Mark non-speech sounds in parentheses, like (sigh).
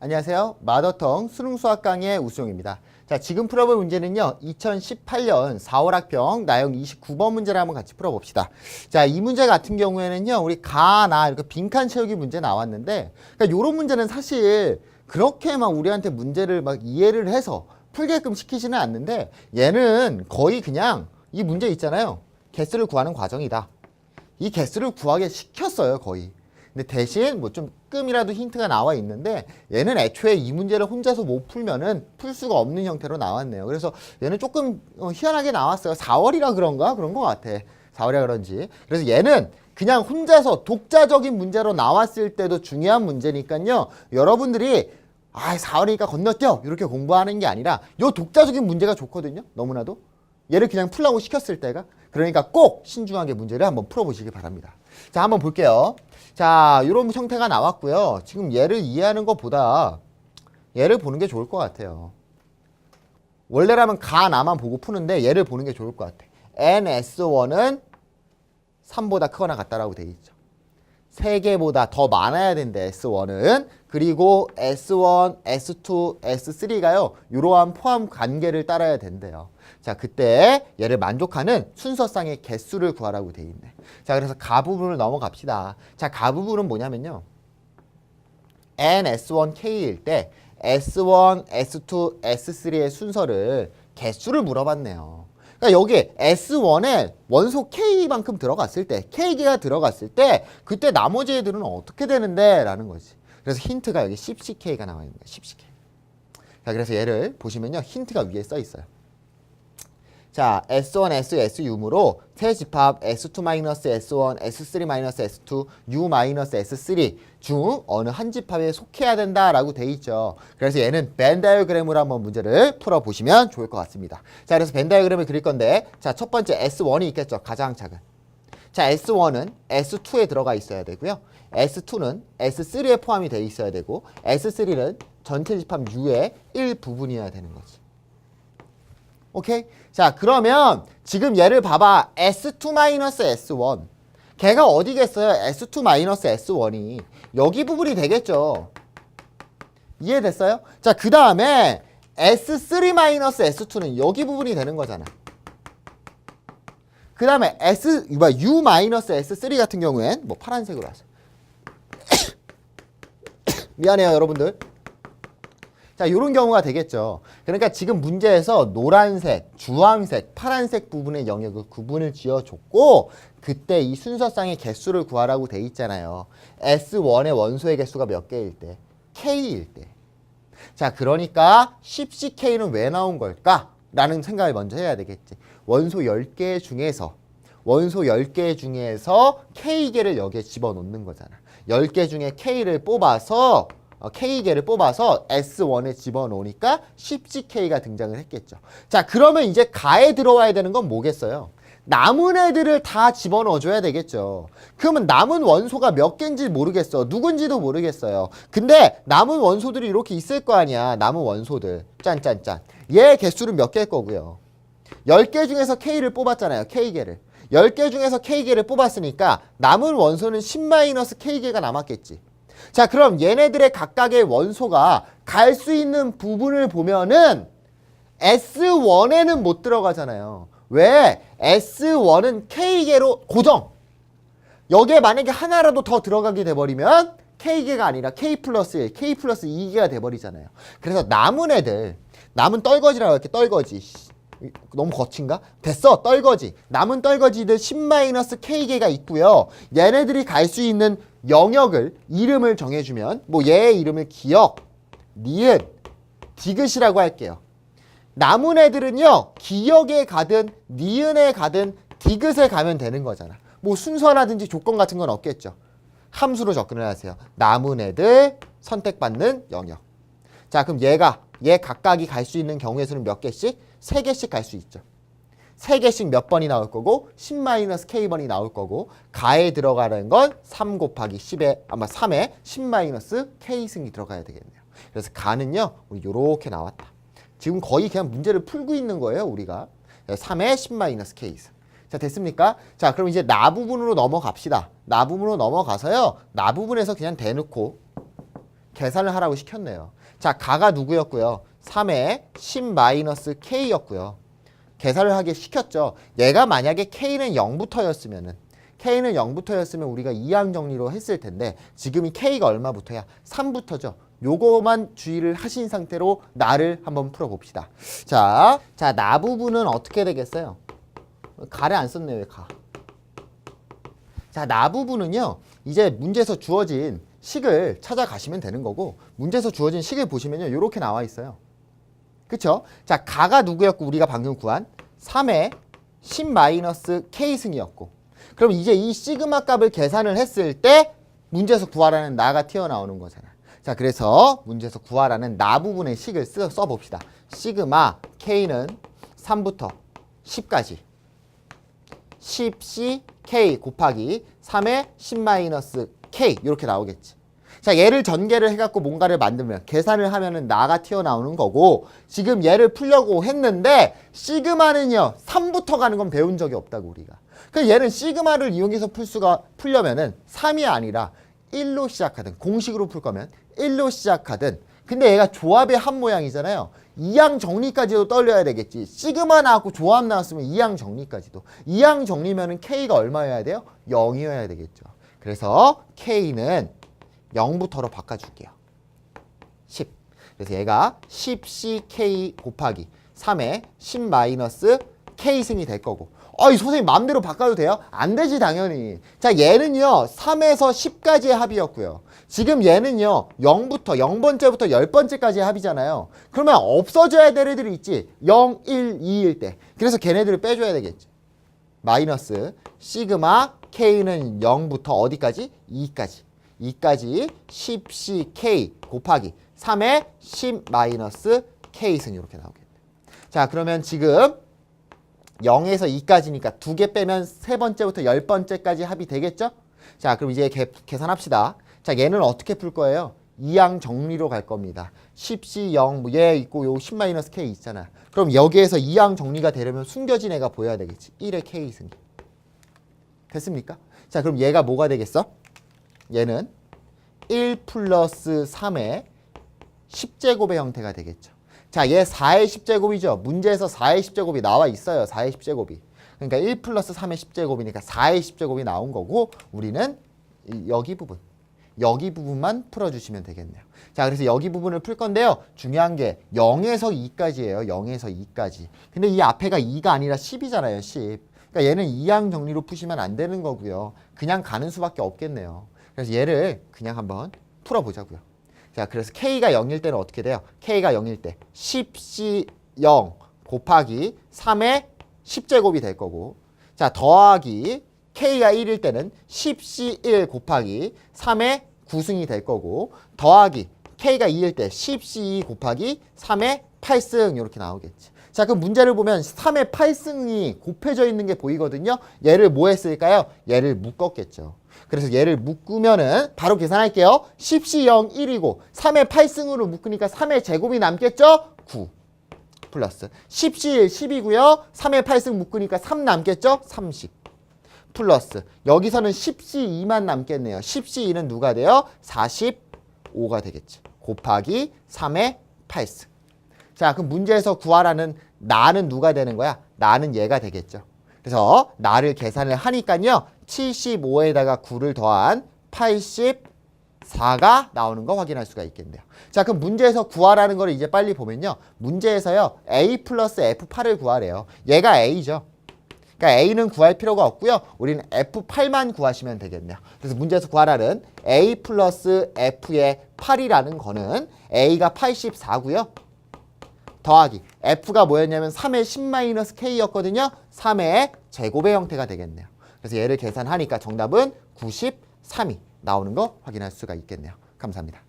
안녕하세요. 마더텅 수능 수학 강의 우수용입니다. 자, 지금 풀어볼 문제는요. 2018년 4월 학평 나영 29번 문제를 한번 같이 풀어봅시다. 자, 이 문제 같은 경우에는요. 우리 가나 이렇게 빈칸 채우기 문제 나왔는데 그러니까 요런 문제는 사실 그렇게 막 우리한테 문제를 막 이해를 해서 풀게끔 시키지는 않는데 얘는 거의 그냥 이 문제 있잖아요. 개수를 구하는 과정이다. 이 개수를 구하게 시켰어요, 거의. 근데 대신 뭐좀 조금이라도 힌트가 나와 있는데 얘는 애초에 이 문제를 혼자서 못 풀면은 풀 수가 없는 형태로 나왔네요. 그래서 얘는 조금 어, 희한하게 나왔어요. 4월이라 그런가? 그런 것 같아. 4월이라 그런지. 그래서 얘는 그냥 혼자서 독자적인 문제로 나왔을 때도 중요한 문제니까요. 여러분들이 아, 4월이니까 건너뛰어. 이렇게 공부하는 게 아니라 요 독자적인 문제가 좋거든요. 너무나도. 얘를 그냥 풀라고 시켰을 때가 그러니까 꼭 신중하게 문제를 한번 풀어보시기 바랍니다. 자, 한번 볼게요. 자, 이런 형태가 나왔고요. 지금 얘를 이해하는 것보다 얘를 보는 게 좋을 것 같아요. 원래라면 가 나만 보고 푸는데 얘를 보는 게 좋을 것 같아. NS1은 3보다 크거나 같다라고 돼 있죠. 3개보다 더 많아야 된대 S1은 그리고 S1, S2, S3가요 이러한 포함 관계를 따라야 된대요 자 그때 얘를 만족하는 순서상의 개수를 구하라고 돼 있네. 자 그래서 가 부분을 넘어갑시다. 자 가 부분은 뭐냐면요. N, S1, K일 때 S1, S2, S3의 순서를 개수를 물어봤네요. 그러니까 여기 S1에 원소 K만큼 들어갔을 때 K개가 들어갔을 때 그때 나머지 애들은 어떻게 되는데 라는 거지. 그래서 힌트가 여기 10CK가 나와 있는 거야 10CK 자 그래서 얘를 보시면요. 힌트가 위에 써 있어요 자 S1, S, SU므로 세 집합 S2-S1, S3-S2, U-S3 중 어느 한 집합에 속해야 된다라고 돼 있죠. 그래서 얘는 벤 다이어그램으로 한번 문제를 풀어 보시면 좋을 것 같습니다. 자 그래서 벤 다이어그램을 그릴 건데 자 첫 번째 S1이 있겠죠. 가장 작은. 자 S1은 S2에 들어가 있어야 되고요. S2는 S3에 포함이 돼 있어야 되고 S3는 전체 집합 U의 일부분이어야 되는 거지. 오케이? 자, 그러면 지금 얘를 봐봐. S2-S1. 걔가 어디겠어요? S2-S1이. 여기 부분이 되겠죠. 이해됐어요? 자, 그 다음에 S3-S2는 여기 부분이 되는 거잖아. 그 다음에 S, 이거 U-S3 같은 경우엔 뭐 파란색으로 하세요. (coughs) 미안해요, 여러분들. 자, 이런 경우가 되겠죠. 그러니까 지금 문제에서 노란색, 주황색, 파란색 부분의 영역을 구분을 지어줬고 그때 이 순서상의 개수를 구하라고 돼 있잖아요. S1의 원소의 개수가 몇 개일 때? K일 때. 자, 그러니까 10CK는 왜 나온 걸까? 라는 생각을 먼저 해야 되겠지. 원소 10개 중에서 원소 10개 중에서 K개를 여기에 집어넣는 거잖아. 10개 중에 K를 뽑아서 어, K개를 뽑아서 S1에 집어넣으니까 10GK가 등장을 했겠죠. 자, 그러면 이제 가에 들어와야 되는 건 뭐겠어요? 남은 애들을 다 집어넣어줘야 되겠죠. 그러면 남은 원소가 몇 개인지 모르겠어. 누군지도 모르겠어요. 근데 남은 원소들이 이렇게 있을 거 아니야. 남은 원소들. 짠짠짠. 얘 개수는 몇 개일 거고요. 10개 중에서 K를 뽑았잖아요. K개를. 10개 중에서 K개를 뽑았으니까 남은 원소는 10-K개가 남았겠지. 자, 그럼 얘네들의 각각의 원소가 갈 수 있는 부분을 보면은 S1에는 못 들어가잖아요. 왜? S1은 K개로 고정. 여기에 만약에 하나라도 더 들어가게 돼버리면 K개가 아니라 K 플러스 1, K 플러스 2개가 돼버리잖아요. 그래서 남은 애들, 남은 떨거지라고 할게, 떨거지. 너무 거친가? 됐어, 떨거지. 남은 떨거지들 10-K개가 있고요. 얘네들이 갈 수 있는 영역을 이름을 정해주면 뭐 얘의 이름을 기억, 니은, 디귿이라고 할게요. 남은 애들은요 기억에 가든 니은에 가든 디귿에 가면 되는 거잖아. 뭐 순서라든지 조건 같은 건 없겠죠. 함수로 접근을 하세요. 남은 애들 선택받는 영역. 자 그럼 얘가 얘 각각이 갈 수 있는 경우의 수는 몇 개씩? 세 개씩 갈 수 있죠. 세 개씩 몇 번이 나올 거고 10-K번이 나올 거고 가에 들어가는 건 3 곱하기 10에 아마 3에 10-K승이 들어가야 되겠네요. 그래서 가는요. 우리 요렇게 나왔다. 지금 거의 그냥 문제를 풀고 있는 거예요, 우리가. 3에 10-K승. 자, 됐습니까? 자, 그럼 이제 나 부분으로 넘어갑시다. 나 부분으로 넘어가서요. 나 부분에서 그냥 대놓고 계산을 하라고 시켰네요. 자, 가가 누구였고요? 3의 10-k였고요. 계산을 하게 시켰죠. 얘가 만약에 k는 0부터였으면은 k는 0부터였으면 우리가 이항 정리로 했을 텐데 지금이 k가 얼마부터야? 3부터죠. 요거만 주의를 하신 상태로 나를 한번 풀어봅시다. 자, 자, 나 부분은 어떻게 되겠어요? 가래 안 썼네, 왜 가? 자, 나 부분은요. 이제 문제에서 주어진 식을 찾아가시면 되는 거고 문제에서 주어진 식을 보시면요. 이렇게 나와 있어요. 그쵸? 자, 가가 누구였고 우리가 방금 구한 3의 10-k 승이었고 그럼 이제 이 시그마 값을 계산을 했을 때 문제에서 구하라는 나가 튀어나오는 거잖아. 자, 그래서 문제에서 구하라는 나 부분의 식을 쓰, 써봅시다. 시그마 k는 3부터 10까지 10ck 곱하기 3의 10-k 이렇게 나오겠지. 자 얘를 전개를 해갖고 뭔가를 만들면 계산을 하면은 나가 튀어나오는 거고 지금 얘를 풀려고 했는데 시그마는요 3부터 가는 건 배운 적이 없다고 우리가. 그 얘는 시그마를 이용해서 풀 수가 풀려면은 3이 아니라 1로 시작하든 공식으로 풀 거면 1로 시작하든. 근데 얘가 조합의 한 모양이잖아요. 이항 정리까지도 떨려야 되겠지. 시그마 나왔고 조합 나왔으면 이항 정리까지도. 이항 정리면은 K가 얼마여야 돼요? 0이어야 되겠죠. 그래서 K는 0부터로 바꿔줄게요. 10. 그래서 얘가 10ck 곱하기 3의 10-k승이 될 거고 어이 선생님 마음대로 바꿔도 돼요? 안 되지 당연히. 자 얘는요 3에서 10까지의 합이었고요. 지금 얘는요 0부터 0번째부터 10번째까지의 합이잖아요. 그러면 없어져야 될 애들이 있지. 0, 1, 2일 때. 그래서 걔네들을 빼줘야 되겠지. 마이너스 시그마 k는 0부터 어디까지? 2까지. 2까지 10ck 곱하기 3의 10-k승 이렇게 나오겠네. 자 그러면 지금 0에서 2까지니까 두 개 빼면 세 번째부터 열 번째까지 합이 되겠죠? 자 그럼 이제 개, 계산합시다. 자 얘는 어떻게 풀 거예요? 이항 정리로 갈 겁니다. 10c 0, 얘 있고 요 10-k 있잖아. 그럼 여기에서 이항 정리가 되려면 숨겨진 애가 보여야 되겠지. 1의 k승. 됐습니까? 자 그럼 얘가 뭐가 되겠어? 얘는 1 플러스 3의 10제곱의 형태가 되겠죠. 자, 얘 4의 10제곱이죠. 문제에서 4의 10제곱이 나와 있어요. 4의 10제곱이. 그러니까 1 플러스 3의 10제곱이니까 4의 10제곱이 나온 거고 우리는 이- 여기 부분, 여기 부분만 풀어주시면 되겠네요. 자, 그래서 여기 부분을 풀 건데요. 중요한 게 0에서 2까지예요. 0에서 2까지. 근데 이 앞에가 2가 아니라 10이잖아요. 10. 그러니까 얘는 이항 정리로 푸시면 안 되는 거고요. 그냥 가는 수밖에 없겠네요. 그래서 얘를 그냥 한번 풀어보자고요. 자, 그래서 k가 0일 때는 어떻게 돼요? k가 0일 때 10c 0 곱하기 3의 10제곱이 될 거고 자, 더하기 k가 1일 때는 10c 1 곱하기 3의 9승이 될 거고 더하기 k가 2일 때 10c 2 곱하기 3의 8승 이렇게 나오겠지. 자, 그럼 문제를 보면 3의 8승이 곱해져 있는 게 보이거든요. 얘를 뭐 했을까요? 얘를 묶었겠죠. 그래서 얘를 묶으면은 바로 계산할게요. 10시 0 1이고 3의 8승으로 묶으니까 3의 제곱이 남겠죠? 9 플러스 10시 1 10이고요. 3의 8승 묶으니까 3 남겠죠? 30 플러스 여기서는 10시 2만 남겠네요. 10시 2는 누가 돼요? 45가 되겠죠. 곱하기 3의 8승. 자, 그럼 문제에서 구하라는 나는 누가 되는 거야? 나는 얘가 되겠죠. 그래서 나를 계산을 하니까요. 75에다가 9를 더한 84가 나오는 거 확인할 수가 있겠네요. 자, 그럼 문제에서 구하라는 거를 이제 빨리 보면요. 문제에서요. A 플러스 F8을 구하래요. 얘가 A죠. 그러니까 A는 구할 필요가 없고요. 우리는 F8만 구하시면 되겠네요. 그래서 문제에서 구하라는 A 플러스 F의 8이라는 거는 A가 84고요. 더하기 F가 뭐였냐면 3의 10-K였거든요. 3의 제곱의 형태가 되겠네요. 그래서 얘를 계산하니까 정답은 93이 나오는 거 확인할 수가 있겠네요. 감사합니다.